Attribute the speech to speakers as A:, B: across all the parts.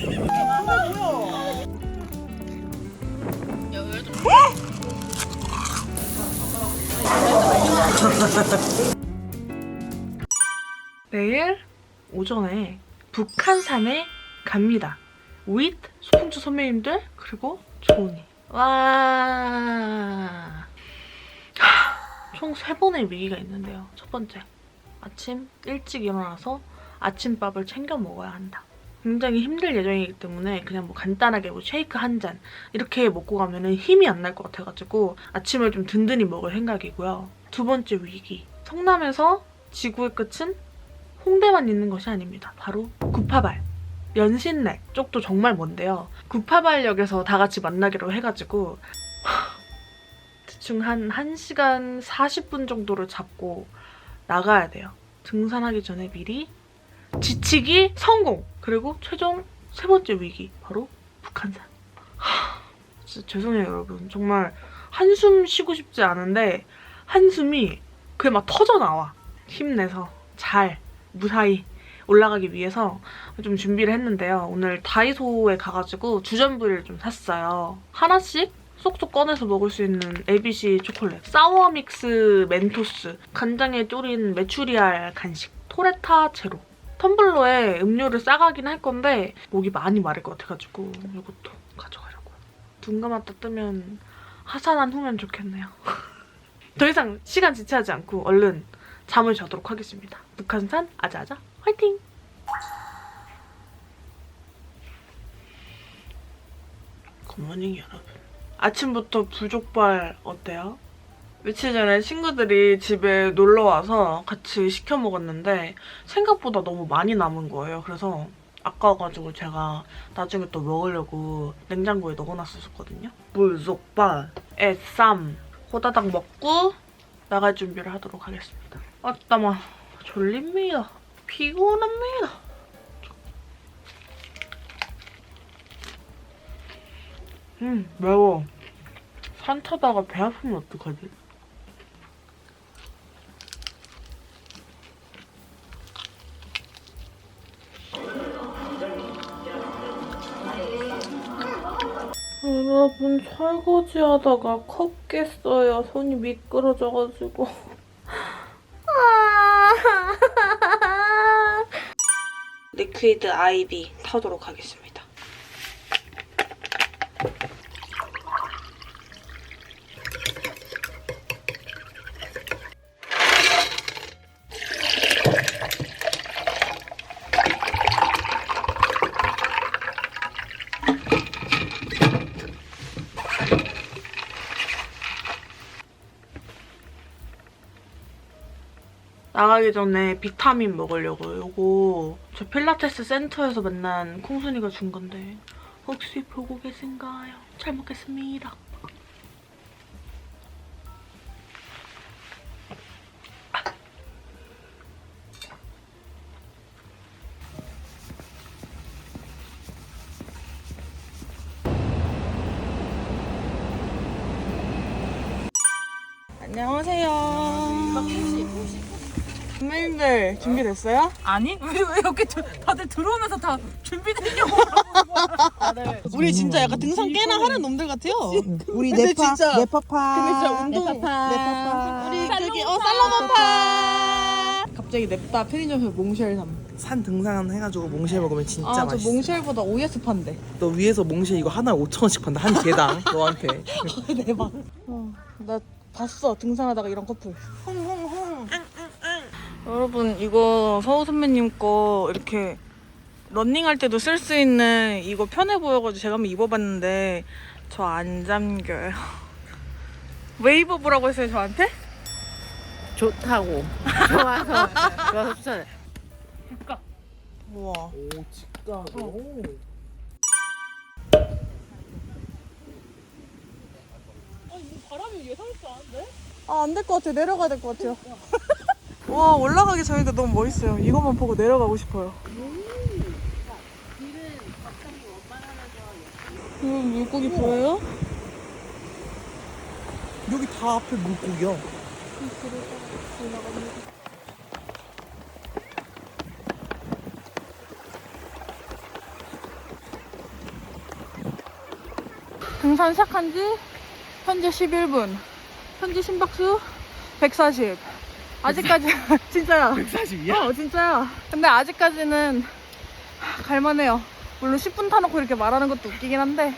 A: 내일 오전에 북한산에 갑니다. with 소풍주 선배님들 그리고 조은이. 와. 총 세 번의 위기가 있는데요. 첫 번째, 아침 일찍 일어나서 아침밥을 챙겨 먹어야 한다. 굉장히 힘들 예정이기 때문에 그냥 뭐 간단하게 뭐 쉐이크 한 잔 이렇게 먹고 가면은 힘이 안 날 것 같아가지고 아침을 좀 든든히 먹을 생각이고요. 두 번째 위기. 성남에서 지구의 끝은 홍대만 있는 것이 아닙니다. 바로 구파발. 연신내 쪽도 정말 먼데요. 구파발역에서 다 같이 만나기로 해가지고 하, 대충 한 1시간 40분 정도를 잡고 나가야 돼요. 등산하기 전에 미리 지치기 성공! 그리고 최종 세 번째 위기 바로 북한산. 하, 진짜 죄송해요 여러분. 정말 한숨 쉬고 싶지 않은데 한숨이 그게 막 터져 나와. 힘내서 잘 무사히 올라가기 위해서 좀 준비를 했는데요. 오늘 다이소에 가가지고 주전부리를 좀 샀어요. 하나씩 쏙쏙 꺼내서 먹을 수 있는 ABC 초콜릿, 사워 믹스 멘토스, 간장에 졸인 메추리알 간식, 토레타 제로. 텀블러에 음료를 싸가긴 할 건데 목이 많이 마를 것 같아가지고 이것도 가져가려고요. 눈 감았다 뜨면 하산한 후면 좋겠네요. 더 이상 시간 지체하지 않고 얼른 잠을 자도록 하겠습니다. 북한산 아자아자 화이팅! 굿모닝 여러분. 아침부터 불족발 어때요? 며칠 전에 친구들이 집에 놀러 와서 같이 시켜 먹었는데 생각보다 너무 많이 남은 거예요. 그래서 아까워가지고 제가 나중에 또 먹으려고 냉장고에 넣어놨었거든요. 불족발, 애쌈, 호다닥 먹고 나갈 준비를 하도록 하겠습니다. 아따마 졸립니다. 피곤합니다. 음 매워. 산 타다가 배 아프면 어떡하지? 여러분 설거지 하다가 컵 깼어요. 손이 미끄러져가지고. 리퀴드 아이비 타도록 하겠습니다. 나가기 전에 비타민 먹으려고요. 요거 저 필라테스 센터에서 만난 콩순이가 준 건데 혹시 보고 계신가요? 잘 먹겠습니다. 안녕하세요. 선배님들 준비됐어요?
B: 아니? 왜, 왜 이렇게 저- 다들 들어오면서 다 준비됐냐고
C: 우리 진짜 약간 등산 꽤나 하는 놈들 같아요.
D: 우리
C: 근데
D: 네파
C: 진짜-
D: 네파파
C: 근데 진짜 운동
D: 네파파
C: 우리 저기 어 살로몬파 갑자기 냅다 편의점에서 몽쉘 삼.
D: 산 등산 해가지고 몽쉘 먹으면 진짜
C: 아 저
D: 맛있어
C: 몽쉘보다 OS 판대.
D: 너 위에서 몽쉘 이거 하나에 5천 원씩 판다 한 개당 너한테
C: 대박. 어, 나 봤어 등산하다가 이런 커플. 여러분 이거 서우 선배님 거 이렇게 런닝할 때도 쓸 수 있는 이거 편해 보여가지고 제가 한번 입어봤는데 저 안 잠겨요. 왜 입어보라고 했어요 저한테?
E: 좋다고 좋아서 좋아서 추천해
C: 우와.
D: 오 직각으로
C: 아, 안 될 것 같아요. 내려가야 될 것 같아요. 와, 올라가기 전이니까 너무 멋있어요. 이것만 보고 내려가고 싶어요. 여기 물고기 보여요?
D: 여기 다 앞에 물고기야
C: 등산 시작한 지 현재 11분. 현재 심박수 140. 아직까지 진짜야.
D: 140이야?
C: 어, 진짜야. 근데 아직까지는 갈만해요. 물론 10분 타놓고 이렇게 말하는 것도 웃기긴 한데.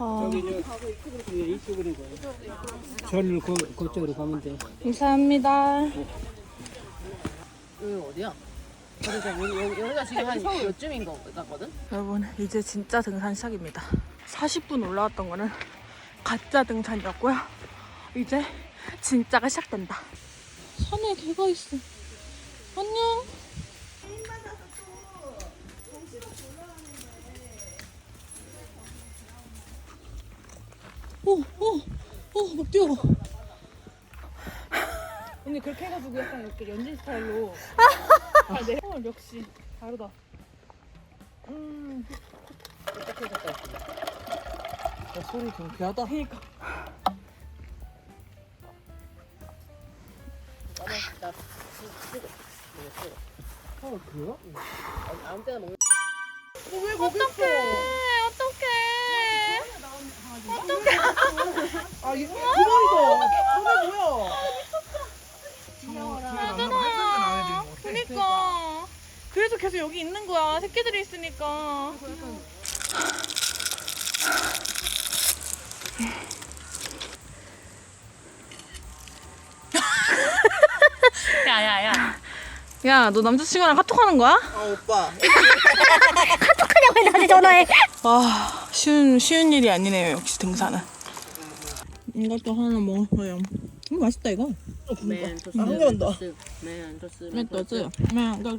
F: 저기 저 이쪽으로 가. 절로 그 그쪽으로 가면 돼.
C: 감사합니다.
E: 여기 어디야? 어디가 여기, 여기, 여기가 지금 한 몇쯤인 거 같거든?
C: 여러분, 이제 진짜 등산 시작입니다. 40분 올라왔던 거는 가짜 등산이었고요. 이제 진짜가 시작된다. 산에 개가 있어. 안녕. 오, 오, 오, 막 뛰어. 언니 그렇게 해가지고 약간 이렇게 연진 스타일로. 아, 네. 어, 역시 다르다. 음.
D: 야, 소리 경쾌하다.
C: 그니까.
E: 나
D: 어, 그래요?
E: 아무 때나 먹는
C: 왜. 어떡해.
D: 아, 이거 그거이다. 저게 뭐야?
C: 얘들아. 그니까. 그래서 계속 여기 있는 거야. 새끼들이 있으니까.
E: 야야야
C: 야, 너 남자친구랑 카톡하는 거야?
D: 아, 오빠.
C: 아, 쉬운, 쉬운 일이 아니네요. 역시 등산은. 이것도 하나 먹었어요. 음, 맛있다, 이거.
E: 맨
D: 아, 한 개만 더.
E: 맨 토스
C: 몇 도지? 네, 이거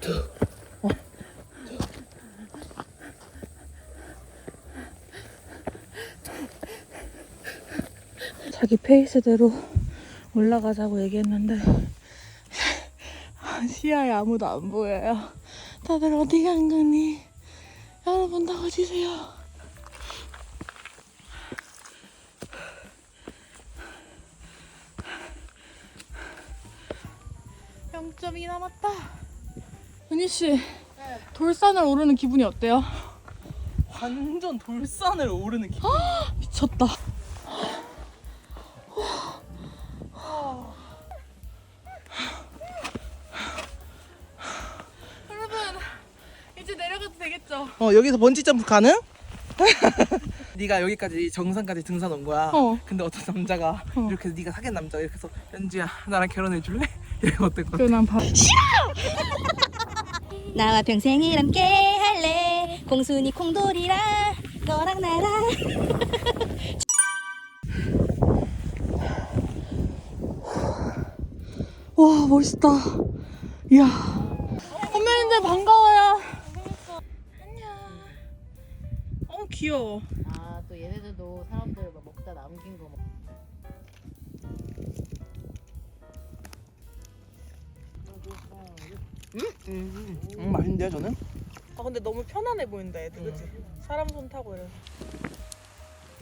D: 투, 원.
C: 자기 페이스대로 올라가자고 얘기했는데 시야에 아무도 안 보여요. 다들 어디 간 거니? 여러분 나와주세요. 은희 씨, 돌산을 오르는 기분이 어때요?
D: 완전 돌산을 오르는 기분.
C: 미쳤다. 여러분, 이제 내려가도 되겠죠?
D: 어 여기서 번지 점프 가능? 네가 여기까지 정상까지 등산 온 거야.
C: 어.
D: 근데 어떤 남자가
C: 어.
D: 이렇게 네가 사귄 남자가 이렇게 해서 연주야 나랑 결혼해 줄래? 이러면 어떨 것 같아?
C: 그난 봐.
G: 나와 평생을 함께 할래 공순이 콩돌이랑 너랑 나랑
C: 와 멋있다. 이야. 선배님들 반가워요. 안녕. 어 귀여워.
E: 아 또 얘네들도 사람들 막 먹다 남긴 거 먹.
D: 음 맛있는데요 저는?
C: 아 근데 너무 편안해 보인다 애들 그치? 사람 손 타고 이래.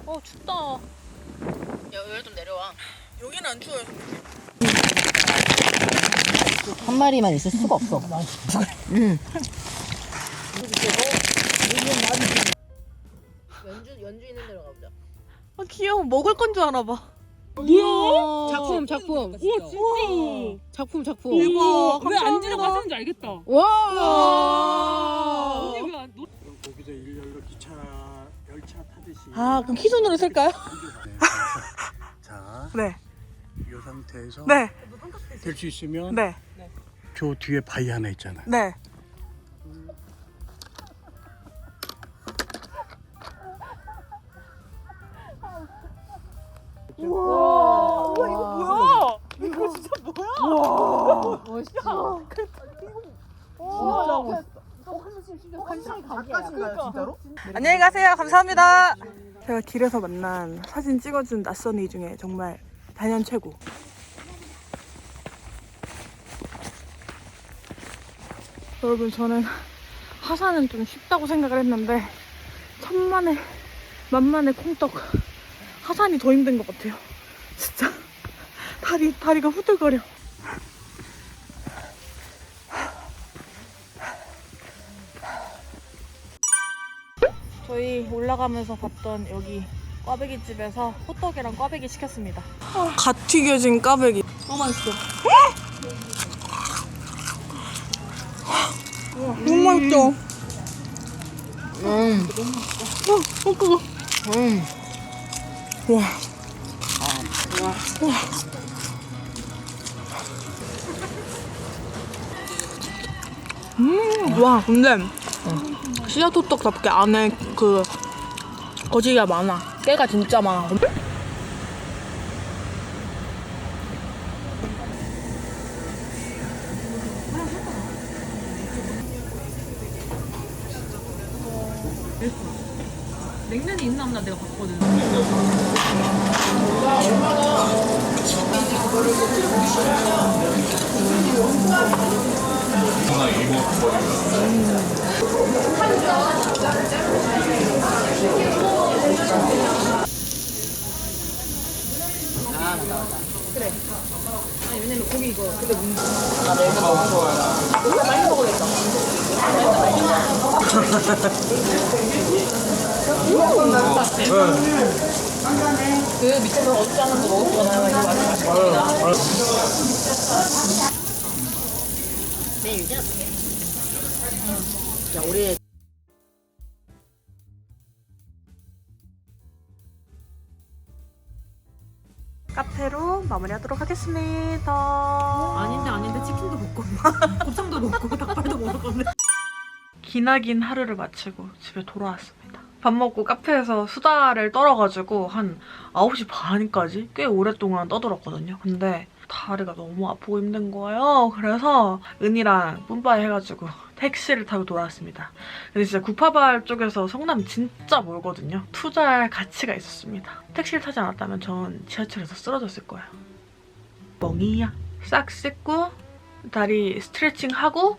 C: 어 춥다.
E: 야열좀 내려와.
C: 여기는 안 추워요.
E: 한 마리만 있을 수가 없어. 연주 연주 있는 데로 가보자.
C: 아 귀여워. 먹을 건 줄 알아 봐.
E: 작품 작품.
C: 와 진짜.
E: 작품 작품.
C: 대박.
B: 왜안 지나가시는지 알겠다.
E: 와.
B: 언니 왜안 노-
F: 거기서 일렬로 기차 열차 타듯이.
C: 아 그럼 키존으로 쓸까요?
F: 자
C: 네.
H: 이 상태에서
C: 네.
H: 될 수 있으면
C: 네.
H: 저 뒤에 바위 하나 있잖아요.
C: 네. 뭐야? 안녕히 가세요. 감사합니다. 제가 길에서 만난 사진 찍어준 낯선이 중에 정말 단연 최고. 여러분 저는 하산은 좀 쉽다고 생각을 했는데 천만에 만만의 콩떡 하산이 더 힘든 것 같아요. 진짜 다리 다리가 후들거려. 저희 올라가면서 봤던 여기 꽈배기 집에서 호떡이랑 꽈배기 시켰습니다. 갓 튀겨진 꽈배기. 너무 맛있어. 너무 맛있어. 음. 어, 어, 그거. 음. 와. 와. 음, 와, 근데 씨앗 호떡답게 안에 그 거지가 많아. 깨가 진짜 많아.
B: 냉면이 있나 없나 내가 봤거든.
E: 그래. 아니 왜냐면 고기
I: 이거 근데 문제. 나 아, 내일 먹은 거야. 우리가 많이 먹어야겠다.
B: 그 밑에서 어찌 하는 거 먹었거나 이거 맛있겠다.
E: 내일 이제 어떻게? 자 우리.
C: 카페로 마무리하도록 하겠습니다.
B: 아닌데 아닌데 치킨도 먹고 곱창도 먹고 닭발도 먹을 건데.
A: 기나긴 하루를 마치고 집에 돌아왔습니다. 밥 먹고 카페에서 수다를 떨어가지고 한 9시 반까지 꽤 오랫동안 떠들었거든요. 근데 다리가 너무 아프고 힘든 거예요. 그래서 은이랑 뿜빠이 해가지고 택시를 타고 돌아왔습니다. 근데 진짜 구파발 쪽에서 성남 진짜 멀거든요. 투자할 가치가 있었습니다. 택시를 타지 않았다면 전 지하철에서 쓰러졌을 거예요. 멍이야. 싹 씻고 다리 스트레칭하고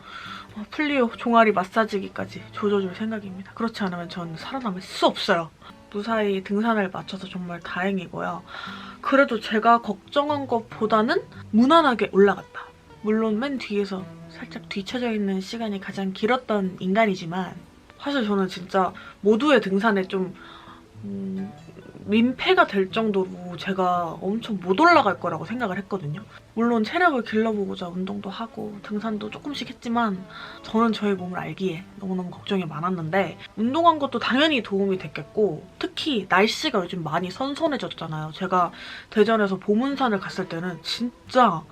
A: 어, 플리오 종아리 마사지기까지 조져줄 생각입니다. 그렇지 않으면 전 살아남을 수 없어요. 무사히 등산을 마쳐서 정말 다행이고요. 그래도 제가 걱정한 것보다는 무난하게 올라갔다. 물론 맨 뒤에서 살짝 뒤쳐져 있는 시간이 가장 길었던 인간이지만 사실 저는 진짜 모두의 등산에 좀 음, 민폐가 될 정도로 제가 엄청 못 올라갈 거라고 생각을 했거든요. 물론 체력을 길러보고자 운동도 하고 등산도 조금씩 했지만 저는 저의 몸을 알기에 너무너무 걱정이 많았는데 운동한 것도 당연히 도움이 됐겠고 특히 날씨가 요즘 많이 선선해졌잖아요. 제가 대전에서 보문산을 갔을 때는 진짜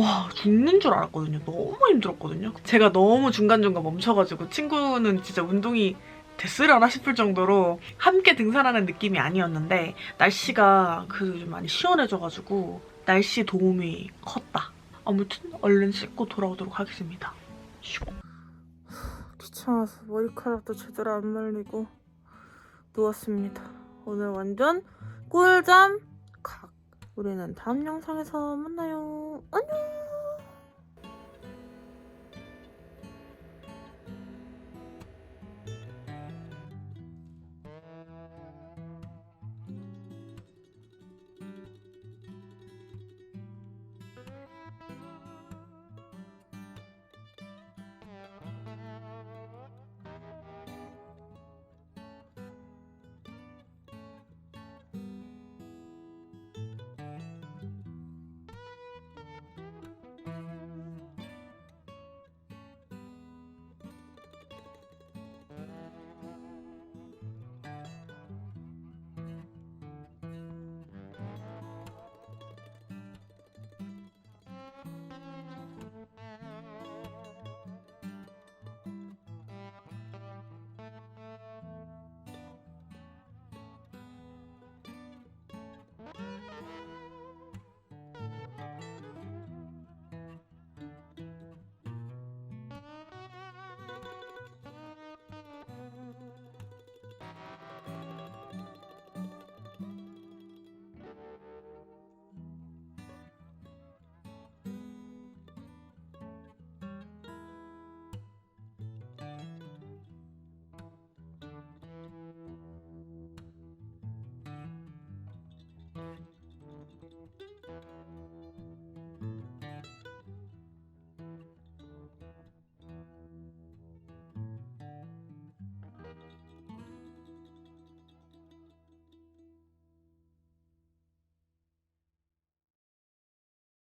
A: 와 죽는 줄 알았거든요. 너무 힘들었거든요. 제가 너무 중간중간 멈춰가지고 친구는 진짜 운동이 됐으려나 싶을 정도로 함께 등산하는 느낌이 아니었는데 날씨가 그래도 좀 많이 시원해져가지고 날씨 도움이 컸다. 아무튼 얼른 씻고 돌아오도록 하겠습니다. 슉.
C: 귀찮아서 머리카락도 제대로 안 말리고 누웠습니다. 오늘 완전 꿀잠 각. 우리는 다음 영상에서 만나요. 안녕.